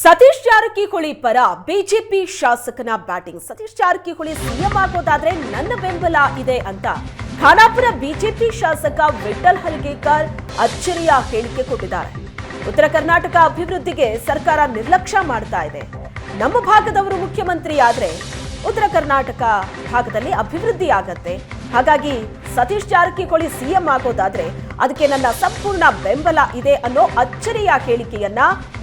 ಸತೀಶ್ ಜಾರಕಿಹೊಳಿ ಪರ ಬಿಜೆಪಿ ಶಾಸಕನ batting. Satish Jarkiholi CM ಆಗೋದಾದ್ರೆ ನನ್ನ ಬೆಂಬಲ ಇದೆ ಅಂತ ಖಾನಾಪುರ ಬಿಜೆಪಿ ಶಾಸಕ ವಿಠಲ್ ಹಲ್ಗೇಕರ್ ಅಚ್ಚರಿಯ ಹೇಳಿಕೆ ಕೊಟ್ಟಿದ್ದಾರೆ. ಉತ್ತರ ಕರ್ನಾಟಕ ಅಭಿವೃದ್ಧಿಗೆ ಸರ್ಕಾರ ನಿರ್ಲಕ್ಷ್ಯ ಮಾಡ್ತಾ ಇದೆ. ನಮ್ಮ ಭಾಗದವರು ಮುಖ್ಯಮಂತ್ರಿ ಆದ್ರೆ ಉತ್ತರ ಕರ್ನಾಟಕ ಭಾಗದಲ್ಲಿ ಅಭಿವೃದ್ಧಿ ಆಗತ್ತೆ. ಹಾಗಾಗಿ ಸತೀಶ್ ಜಾರಕಿಹೊಳಿ ಸಿಎಂ ಆಗೋದಾದ್ರೆ ಅದಕ್ಕೆ ನನ್ನ ಸಂಪೂರ್ಣ ಬೆಂಬಲ ಇದೆ ಅನ್ನೋ ಅಚ್ಚರಿಯ ಹೇಳಿಕೆಯನ್ನ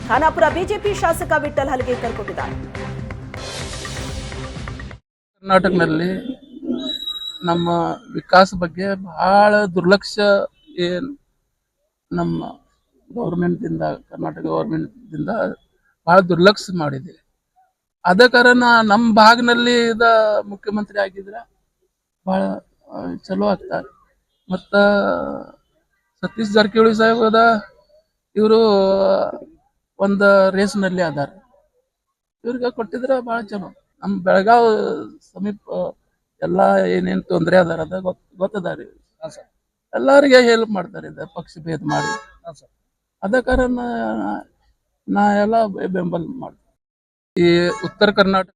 ಖಾನಾಪುರ ಬಿಜೆಪಿ ಶಾಸಕ ವಿಠಲ್ ಹಲಗೆ ಕೊಟ್ಟಿದ್ದಾರೆ ಕರ್ನಾಟಕದಲ್ಲಿ ನಮ್ಮ ವಿಕಾಸ ಬಗ್ಗೆ ಬಹಳ ದುರ್ಲಕ್ಷ್ಯ ಏನ್ ನಮ್ಮ ಗೌರ್ಮೆಂಟಿಂದ ಕರ್ನಾಟಕ ಗೌರ್ಮೆಂಟಿಂದ ಬಹಳ ದುರ್ಲಕ್ಷ್ಯ ಮಾಡಿದೆ. ಅದ ಕಾರಣ ನಮ್ಮ ಭಾಗನಲ್ಲಿ ಇದ ಮುಖ್ಯಮಂತ್ರಿ ಆಗಿದ್ರ ಬಹಳ ಚಲೋ ಆಗ್ತಾರೆ. ಮತ್ತ ಸತೀಶ್ ಜಾರಕಿಹೊಳಿ ಸಾಹೇಬ್ ಅದ, ಇವರು ಒಂದು ರೇಸ್ನಲ್ಲಿ ಅದಾರ. ಇವ್ರಿಗೆ ಕೊಟ್ಟಿದ್ರೆ ಭಾಳ ಚಲೋ. ನಮ್ಮ ಬೆಳಗಾವ್ ಸಮೀಪ ಎಲ್ಲ ಏನೇನು ತೊಂದರೆ ಅದಾರ ಅದ ಗೊತ್ತ ಗೊತ್ತದಾರಿ. ಎಲ್ಲರಿಗೆ ಹೆಲ್ಪ್ ಮಾಡ್ತಾರೆ ಇದ ಪಕ್ಷ ಭೇದ ಮಾಡಿ. ಅದ ಕಾರಣ ನಾ ಎಲ್ಲ ಬೆಂಬಲ ಮಾಡ್ತೀನಿ. ಈ ಉತ್ತರ ಕರ್ನಾಟಕ